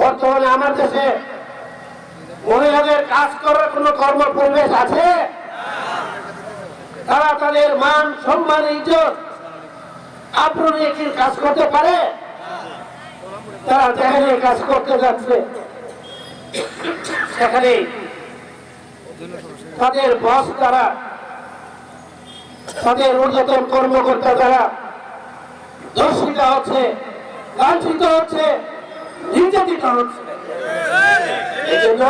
বর্তমানে আমার দেশে মহিলাদের কাজ করার কোনো কর্ম পরিবেশ আছে? তারা তাদের মান, সম্মান, ইজ্জত আপনার কাজ করতে পারে? তারা যেখানে কাজ করতে যাচ্ছে, সেখানে তাদের বস দ্বারা তাদের ঊর্ধ্বতন কর্মকর্তা দ্বারা দর্শিত হচ্ছে, লাঞ্ছিত হচ্ছে জন্য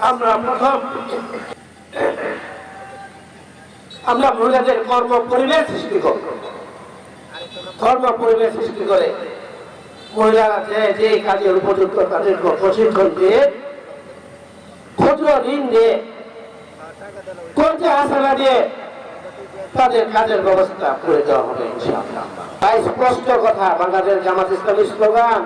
আমরা প্রথম আমরা মহিলাদের কর্ম পরিবেশ সৃষ্টি করব। কর্ম পরিবেশ সৃষ্টি করে মহিলারা যে যে কাজের উপযুক্ত তাদের প্রশিক্ষণ দিয়ে ক্ষুদ্র ঋণ দিয়ে আসানা দিয়ে তাদের কাজের ব্যবস্থা করে দেওয়া হবে তাই স্পষ্ট কথা বাংলাদেশ জামাত ইসলামী স্লোগান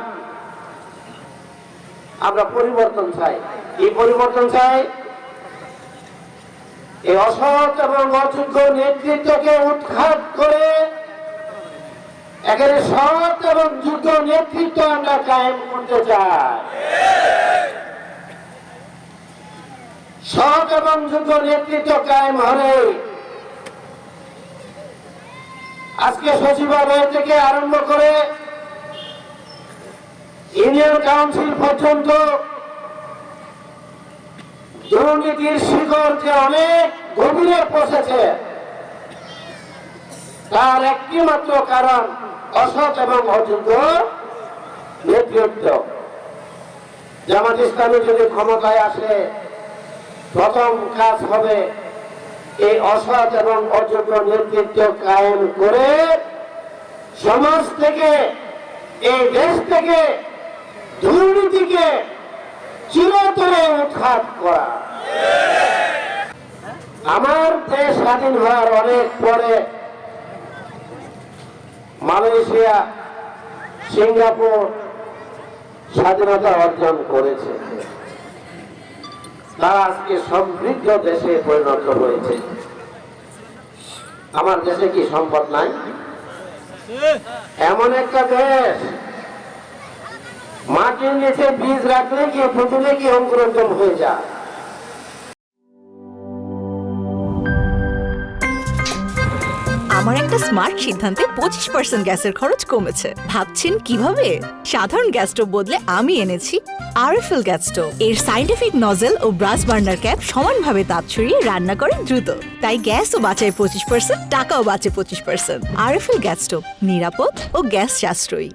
আমরা পরিবর্তন চাই। এই পরিবর্তন চাই? এই অসৎ এবং অযোগ্য নেতৃত্বকে উৎখাত করে এখানে সৎ এবং যোগ্য নেতৃত্ব আমরা কায়েম করতে চাই। সৎ এবং যোগ্য নেতৃত্ব কায়েম হলে আজকে সচিবালয় থেকে আরম্ভ করে ইউনিয়ন কাউন্সিল পর্যন্ত দুর্নীতির শিকড় যে অনেক গভীরে পৌঁছেছে, তার একটি মাত্র কারণ অসৎ এবং অযোগ্য নেতৃত্ব। জামাত ইসলামী যদি ক্ষমতায় আসে, প্রথম কাজ হবে এই অসৎ এবং অযোগ্য নেতৃত্ব কায়েম করে সমাজ থেকে, এই দেশ থেকে দুর্নীতিকে চিরতরে উৎখাত করা। আমার দেশ স্বাধীন হওয়ার অনেক পরে মালয়েশিয়া, সিঙ্গাপুর স্বাধীনতা অর্জন করেছে। তারা আজকে সমৃদ্ধ দেশে পরিণত হয়েছে। আমার দেশে কি সম্পদ নাই? এমন একটা দেশ নিচে বীজ রাখলে কি প্রথমে কি অঙ্কুরোদ্গম হয়ে যায়? আমার একটা স্মার্ট সিদ্ধান্তে পঁচিশ পার্সেন্ট গ্যাসের খরচ কমেছে। ভাবছেন কীভাবে? সাধারণ গ্যাস স্টোভ বদলে আমি এনেছি আরএফএল গ্যাস স্টোভ। এর সাইন্টিফিক নজেল ও ব্রাস বার্নার ক্যাপ সমানভাবে তাপ ছড়িয়ে রান্না করে দ্রুত। তাই গ্যাসও বাঁচায় পঁচিশ পার্সেন্ট টাকাও বাঁচে পঁচিশ পার্সেন্ট আরএফএল গ্যাস স্টোভ নিরাপদ ও গ্যাস সাশ্রয়ী।